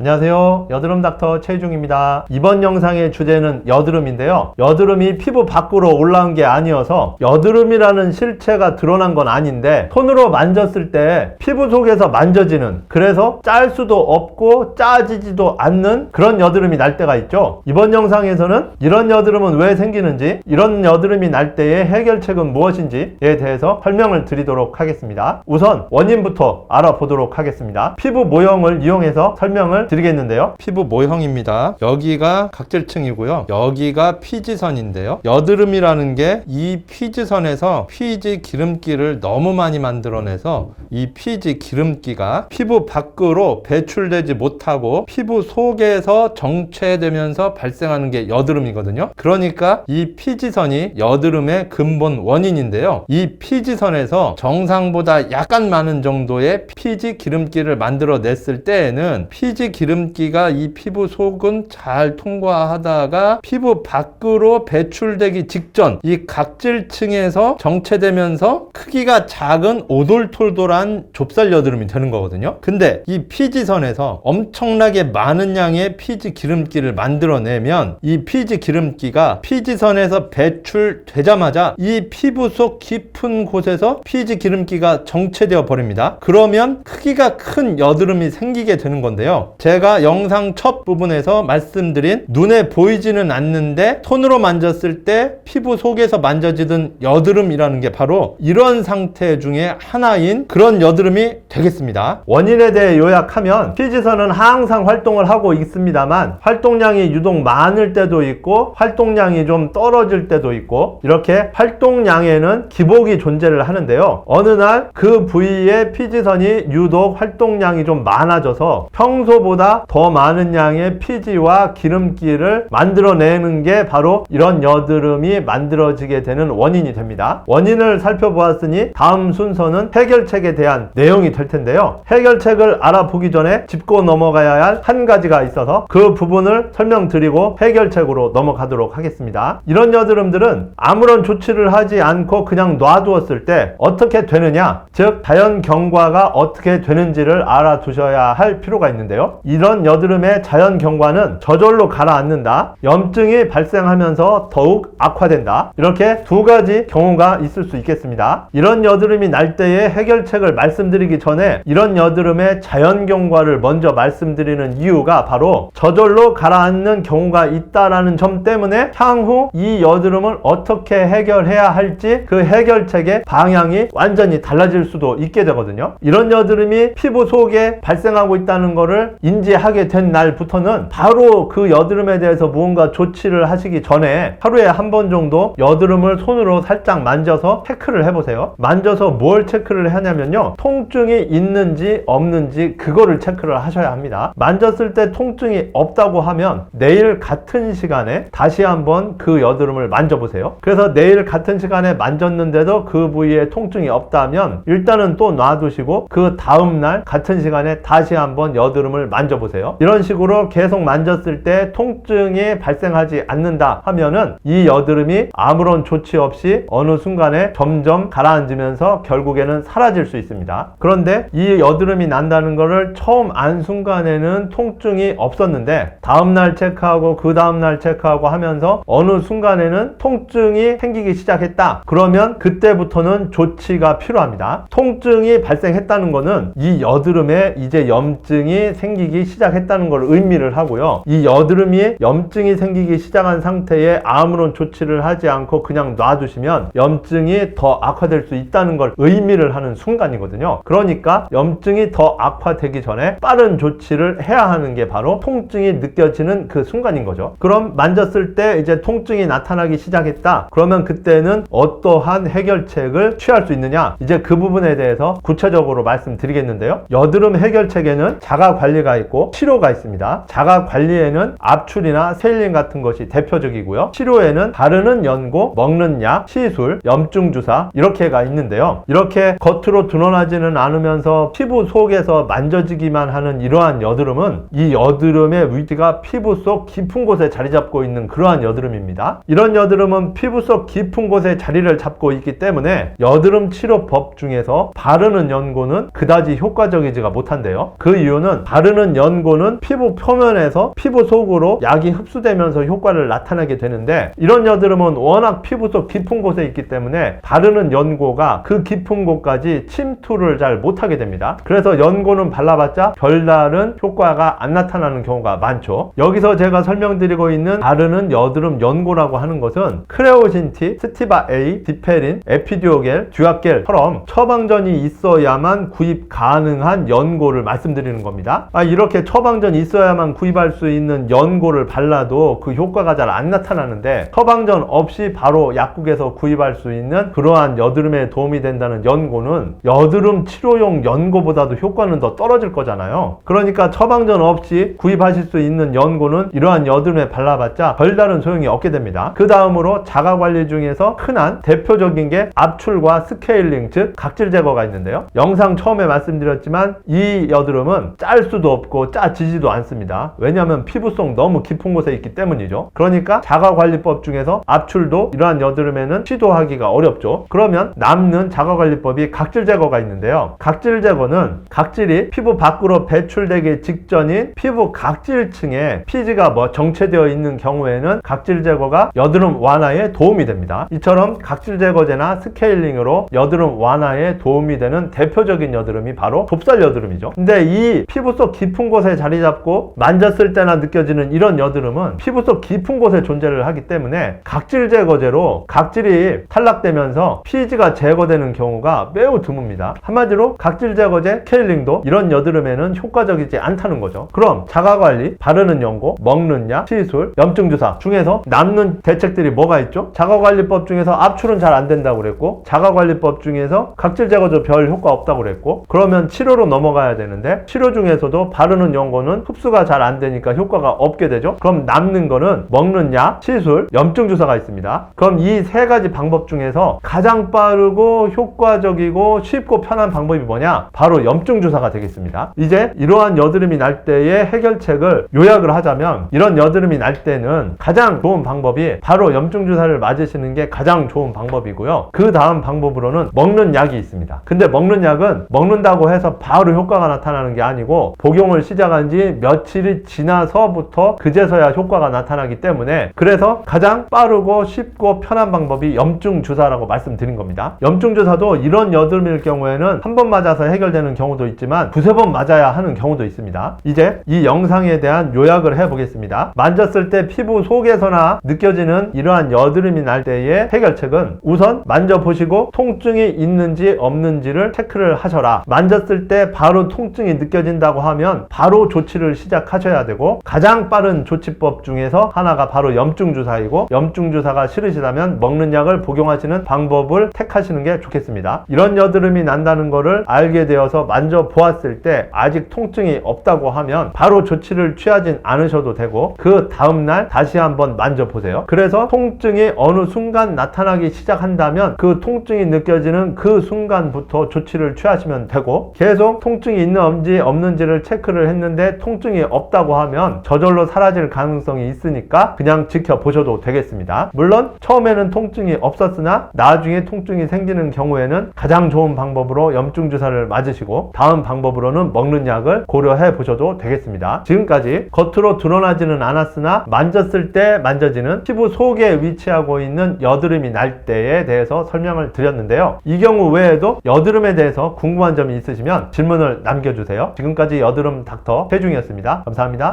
안녕하세요. 여드름 닥터 최중입니다. 이번 영상의 주제는 여드름인데요. 여드름이 피부 밖으로 올라온 게 아니어서 여드름이라는 실체가 드러난 건 아닌데 손으로 만졌을 때 피부 속에서 만져지는 그래서 짤 수도 없고 짜지지도 않는 그런 여드름이 날 때가 있죠. 이번 영상에서는 이런 여드름은 왜 생기는지 이런 여드름이 날 때의 해결책은 무엇인지에 대해서 설명을 드리도록 하겠습니다. 우선 원인부터 알아보도록 하겠습니다. 피부 모형을 이용해서 설명을 드리겠는데요. 피부 모형입니다. 여기가 각질층이고요. 여기가 피지선인데요. 여드름이라는 게 이 피지선에서 피지 기름기를 너무 많이 만들어내서 이 피지 기름기가 피부 밖으로 배출되지 못하고 피부 속에서 정체되면서 발생하는 게 여드름이거든요. 그러니까 이 피지선이 여드름의 근본 원인인데요. 이 피지선에서 정상보다 약간 많은 정도의 피지 기름기를 만들어냈을 때에는 피지 기름기가 이 피부 속은 잘 통과하다가 피부 밖으로 배출되기 직전 이 각질층에서 정체되면서 크기가 작은 오돌톨돌한 좁쌀 여드름이 되는 거거든요. 근데 이 피지선에서 엄청나게 많은 양의 피지 기름기를 만들어내면 이 피지 기름기가 피지선에서 배출되자마자 이 피부 속 깊은 곳에서 피지 기름기가 정체되어 버립니다. 그러면 크기가 큰 여드름이 생기게 되는 건데요. 제가 영상 첫 부분에서 말씀드린 눈에 보이지는 않는데 손으로 만졌을 때 피부 속에서 만져지던 여드름이라는 게 바로 이런 상태 중에 하나인 그런 여드름이 되겠습니다. 원인에 대해 요약하면 피지선은 항상 활동을 하고 있습니다만 활동량이 유독 많을 때도 있고 활동량이 좀 떨어질 때도 있고 이렇게 활동량에는 기복이 존재를 하는데요. 어느 날 그 부위의 피지선이 유독 활동량이 좀 많아져서 평소보다 더 많은 양의 피지와 기름기를 만들어내는 게 바로 이런 여드름이 만들어지게 되는 원인이 됩니다. 원인을 살펴보았으니 다음 순서는 해결책에 대한 내용이 될 텐데요. 해결책을 알아보기 전에 짚고 넘어가야 할 한 가지가 있어서 그 부분을 설명드리고 해결책으로 넘어가도록 하겠습니다. 이런 여드름들은 아무런 조치를 하지 않고 그냥 놔두었을 때 어떻게 되느냐, 즉 자연 경과가 어떻게 되는지를 알아두셔야 할 필요가 있는데요. 이런 여드름의 자연 경과는 저절로 가라앉는다, 염증이 발생하면서 더욱 악화된다. 이렇게 두 가지 경우가 있을 수 있겠습니다. 이런 여드름이 날 때의 해결책을 말씀드리기 전에 이런 여드름의 자연 경과를 먼저 말씀드리는 이유가 바로 저절로 가라앉는 경우가 있다라는 점 때문에 향후 이 여드름을 어떻게 해결해야 할지 그 해결책의 방향이 완전히 달라질 수도 있게 되거든요. 이런 여드름이 피부 속에 발생하고 있다는 것을 인지하게 된 날부터는 바로 그 여드름에 대해서 무언가 조치를 하시기 전에 하루에 한 번 정도 여드름을 손으로 살짝 만져서 체크를 해보세요. 만져서 뭘 체크를 하냐면요. 통증이 있는지 없는지 그거를 체크를 하셔야 합니다. 만졌을 때 통증이 없다고 하면 내일 같은 시간에 다시 한번 그 여드름을 만져보세요. 그래서 내일 같은 시간에 만졌는데도 그 부위에 통증이 없다면 일단은 또 놔두시고 그 다음날 같은 시간에 다시 한번 여드름을 만져보세요. 이런 식으로 계속 만졌을 때 통증이 발생하지 않는다 하면은 이 여드름이 아무런 조치 없이 어느 순간에 점점 가라앉으면서 결국에는 사라질 수 있습니다. 그런데 이 여드름이 난다는 것을 처음 안 순간에는 통증이 없었는데 다음날 체크하고 그 다음날 체크하고 하면서 어느 순간에는 통증이 생기기 시작했다. 그러면 그때부터는 조치가 필요합니다. 통증이 발생했다는 것은 이 여드름에 이제 염증이 생기기 시작했다는 걸 의미를 하고요. 이 여드름이 염증이 생기기 시작한 상태에 아무런 조치를 하지 않고 그냥 놔두시면 염증이 더 악화될 수 있다는 걸 의미를 하는 순간이거든요. 그러니 까 염증이 더 악화되기 전에 빠른 조치를 해야 하는 게 바로 통증이 느껴지는 그 순간인 거죠. 그럼 만졌을 때 이제 통증이 나타나기 시작했다. 그러면 그때는 어떠한 해결책을 취할 수 있느냐? 이제 그 부분에 대해서 구체적으로 말씀드리겠는데요. 여드름 해결책에는 자가 관리가 있고 치료가 있습니다. 자가 관리에는 압출이나 세일링 같은 것이 대표적이고요. 치료에는 바르는 연고, 먹는 약, 시술, 염증 주사 이렇게가 있는데요. 이렇게 겉으로 드러나지는 않 으면서 피부 속에서 만져지기만 하는 이러한 여드름은 이 여드름의 위치가 피부 속 깊은 곳에 자리 잡고 있는 그러한 여드름입니다. 이런 여드름은 피부 속 깊은 곳에 자리를 잡고 있기 때문에 여드름 치료법 중에서 바르는 연고는 그다지 효과적이지가 못한데요. 그 이유는 바르는 연고는 피부 표면에서 피부 속으로 약이 흡수되면서 효과를 나타내게 되는데 이런 여드름은 워낙 피부 속 깊은 곳에 있기 때문에 바르는 연고가 그 깊은 곳까지 침투를 잘못 하게 됩니다. 그래서 연고는 발라봤자 별다른 효과가 안 나타나는 경우가 많죠. 여기서 제가 설명드리고 있는 바르는 여드름 연고라고 하는 것은 크레오신티, 스티바 A, 디페린, 에피듀오겔, 듀아겔처럼 처방전이 있어야만 구입 가능한 연고를 말씀드리는 겁니다. 아, 이렇게 처방전이 있어야만 구입할 수 있는 연고를 발라도 그 효과가 잘 안 나타나는데 처방전 없이 바로 약국에서 구입할 수 있는 그러한 여드름에 도움이 된다는 연고는 여드름 치료용 연고보다도 효과는 더 떨어질 거잖아요. 그러니까 처방전 없이 구입하실 수 있는 연고는 이러한 여드름에 발라봤자 별다른 소용이 없게 됩니다. 그 다음으로 자가 관리 중에서 흔한 대표적인 게 압출과 스케일링 즉 각질 제거가 있는데요. 영상 처음에 말씀드렸지만 이 여드름은 짤 수도 없고 짜지지도 않습니다. 왜냐하면 피부 속 너무 깊은 곳에 있기 때문이죠. 그러니까 자가 관리법 중에서 압출도 이러한 여드름에는 시도하기가 어렵죠. 그러면 남는 자가 관리법이 각질 제거가 있는데요. 각질 제거는 각질이 피부 밖으로 배출되기 직전인 피부 각질층에 피지가 뭐 정체되어 있는 경우에는 각질 제거가 여드름 완화에 도움이 됩니다. 이처럼 각질 제거제나 스케일링으로 여드름 완화에 도움이 되는 대표적인 여드름이 바로 좁쌀 여드름이죠. 근데 이 피부 속 깊은 곳에 자리 잡고 만졌을 때나 느껴지는 이런 여드름은 피부 속 깊은 곳에 존재를 하기 때문에 각질 제거제로 각질이 탈락되면서 피지가 제거되는 경우가 매우 드뭅니다. 한마디로 각질 제거제 케일링도 이런 여드름에는 효과적이지 않다는 거죠. 그럼 자가 관리, 바르는 연고, 먹는 약, 시술, 염증 주사 중에서 남는 대책들이 뭐가 있죠? 자가 관리법 중에서 압출은 잘 안 된다고 그랬고 자가 관리법 중에서 각질 제거제 별 효과 없다고 그랬고 그러면 치료로 넘어가야 되는데 치료 중에서도 바르는 연고는 흡수가 잘 안 되니까 효과가 없게 되죠. 그럼 남는 거는 먹는 약, 시술, 염증 주사가 있습니다. 그럼 이 세 가지 방법 중에서 가장 빠르고 효과적이고 쉽고 편한 방법이 뭐냐? 바로 염증 주사가 되겠습니다. 이제 이러한 여드름이 날 때의 해결책을 요약을 하자면 이런 여드름이 날 때는 가장 좋은 방법이 바로 염증 주사를 맞으시는 게 가장 좋은 방법이고요. 그 다음 방법으로는 먹는 약이 있습니다. 근데 먹는 약은 먹는다고 해서 바로 효과가 나타나는 게 아니고 복용을 시작한 지 며칠이 지나서부터 그제서야 효과가 나타나기 때문에 그래서 가장 빠르고 쉽고 편한 방법이 염증 주사라고 말씀드린 겁니다. 염증 주사도 이런 여드름일 경우에는 한 번 맞아서 해결되는 경우도 있지만 두세 번 맞아야 하는 경우도 있습니다. 이제 이 영상에 대한 요약을 해보겠습니다. 만졌을 때 피부 속에서나 느껴지는 이러한 여드름이 날 때의 해결책은 우선 만져보시고 통증이 있는지 없는지를 체크를 하셔라. 만졌을 때 바로 통증이 느껴진다고 하면 바로 조치를 시작하셔야 되고 가장 빠른 조치법 중에서 하나가 바로 염증 주사이고 염증 주사가 싫으시다면 먹는 약을 복용하시는 방법을 택하시는 게 좋겠습니다. 이런 여드름이 난다는 거를 알게 되어서 만져 보았을 때 아직 통증이 없다고 하면 바로 조치를 취하진 않으셔도 되고 그 다음날 다시 한번 만져 보세요. 그래서 통증이 어느 순간 나타나기 시작한다면 그 통증이 느껴지는 그 순간부터 조치를 취하시면 되고 계속 통증이 있는지 없는지를 체크를 했는데 통증이 없다고 하면 저절로 사라질 가능성이 있으니까 그냥 지켜보셔도 되겠습니다. 물론 처음에는 통증이 없었으나 나중에 통증이 생기는 경우에는 가장 좋은 방법으로 염증 주사를 맞으시고 다음 방법으로는 먹는 약을 고려해 보셔도 되겠습니다. 지금까지 겉으로 드러나지는 않았으나 만졌을 때 만져지는 피부 속에 위치하고 있는 여드름이 날 때에 대해서 설명을 드렸는데요. 이 경우 외에도 여드름에 대해서 궁금한 점이 있으시면 질문을 남겨주세요. 지금까지 여드름 닥터 최중이었습니다. 감사합니다.